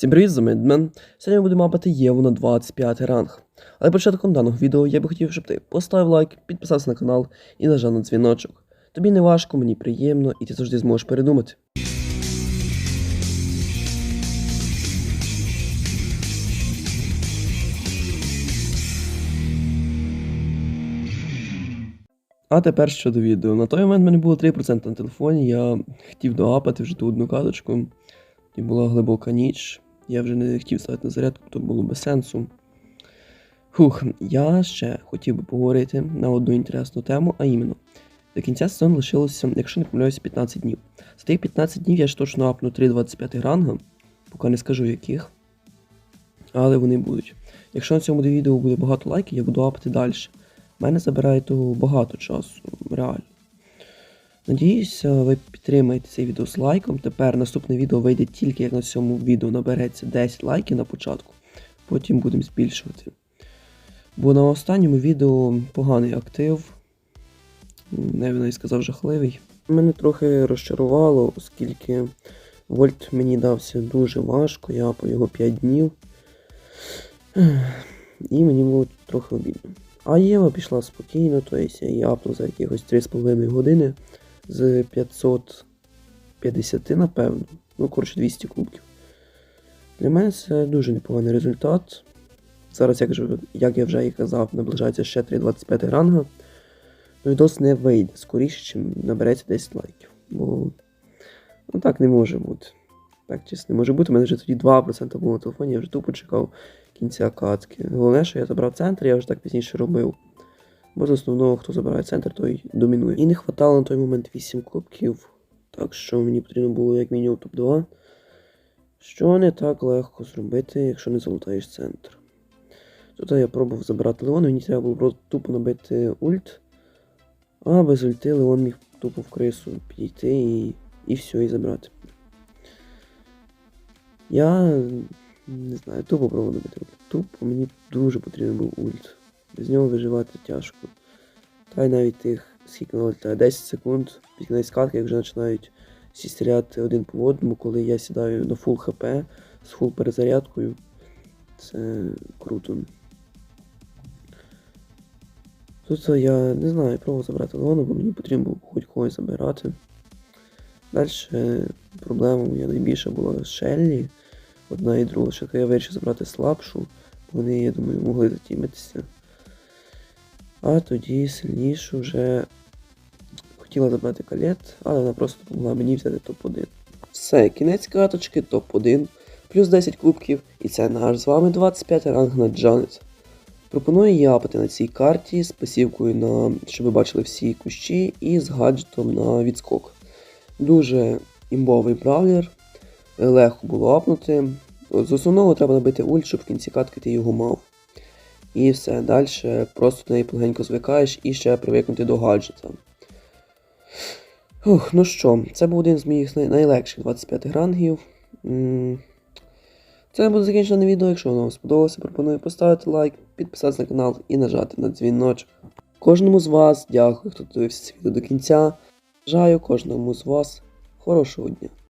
Всім привіт, з вами Дмен. Сьогодні ми будемо мапати Єву на 25 ранг. Але початком даного відео я би хотів, щоб ти поставив лайк, підписався на канал і нажав на дзвіночок. Тобі не важко, мені приємно, і ти завжди зможеш передумати. А тепер щодо відео. На той момент в мене було 3% на телефоні, я хотів доапати вже ту одну каточку. І була глибока ніч. Я вже не хотів ставити на зарядку, то було без сенсу. Фух, я ще хотів би поговорити на одну інтересну тему, а іменно. До кінця сезону лишилося, якщо не помиляюся, 15 днів. За тих 15 днів я ж точно апну 3.25 ранга, поки не скажу яких. Але вони будуть. Якщо на цьому відео буде багато лайків, я буду апати далі. Мене забирає того багато часу, реально. Надіюся, ви підтримаєте цей відео з лайком. Тепер наступне відео вийде тільки як на цьому відео набереться 10 лайків на початку, потім будемо збільшувати. Бо на останньому відео поганий актив, не навіть сказав жахливий. Мене трохи розчарувало, оскільки вольт мені дався дуже важко, я по його 5 днів. І мені було трохи обідно. А Єва пішла спокійно, тобто я її апнув за якихось 3,5 години з 550, напевно. Ну, коротше, 200 кубків. Для мене це дуже непоганий результат. Зараз, як, же, як я вже і казав, наближається ще 3,25 ранга. Ну відос не вийде скоріше, чим набереться 10 лайків. Бо ну так не може бути. Так чесно, не може бути. У мене вже тоді 2% було на телефоні, я вже тупо чекав кінця катки. Головне, що я забрав центр, я вже так пізніше робив. Бо з основного, хто забирає центр, той домінує. І не хватало на той момент 8 кубків, так що мені потрібно було як мінімум топ-2. Що не так легко зробити, якщо не залутаєш центр. Тут я пробував забирати Леона, мені треба було тупо набити ульт, а без ульти Леон міг тупо в крису підійти і, і все, і забрати. Я не знаю, тупо пробував набити ульт. Тупо мені дуже потрібен був ульт. Без нього виживати тяжко. Та й навіть тих, скільки воно літає, 10 секунд під кінець катки, як вже починають всі стріляти один по одному, коли я сідаю на фул хп з фул перезарядкою. Це круто. Тут я не знаю, пробував забрати Леона, бо мені потрібно було хоч когось забирати. Далі проблема моя найбільша була з Шеллі. Одна і друга. Ще я вирішив забрати слабшу. Вони, я думаю, могли затімитися. А тоді сильнішу вже хотіла забрати калет, але вона просто допомогла мені взяти топ-1. Все, кінець каточки, топ-1, плюс 10 кубків, і це наш з вами 25 ранг на Джанет. Пропоную япати на цій карті з пасівкою на, щоб ви бачили всі кущі, і з гаджетом на відскок. Дуже імбовий бравлер, легко було апнути. З основного треба набити ульт, щоб в кінці катки ти його мав. І все, далі просто до неї полегенько звикаєш і ще привикнути до гаджета. Ух, ну що, це був один з моїх найлегших 25 рангів. Це буде закінчене відео. Якщо воно вам сподобалося, пропоную поставити лайк, підписатися на канал і нажати на дзвіночок. Кожному з вас дякую, хто дивився це відео до кінця. Бажаю кожному з вас хорошого дня.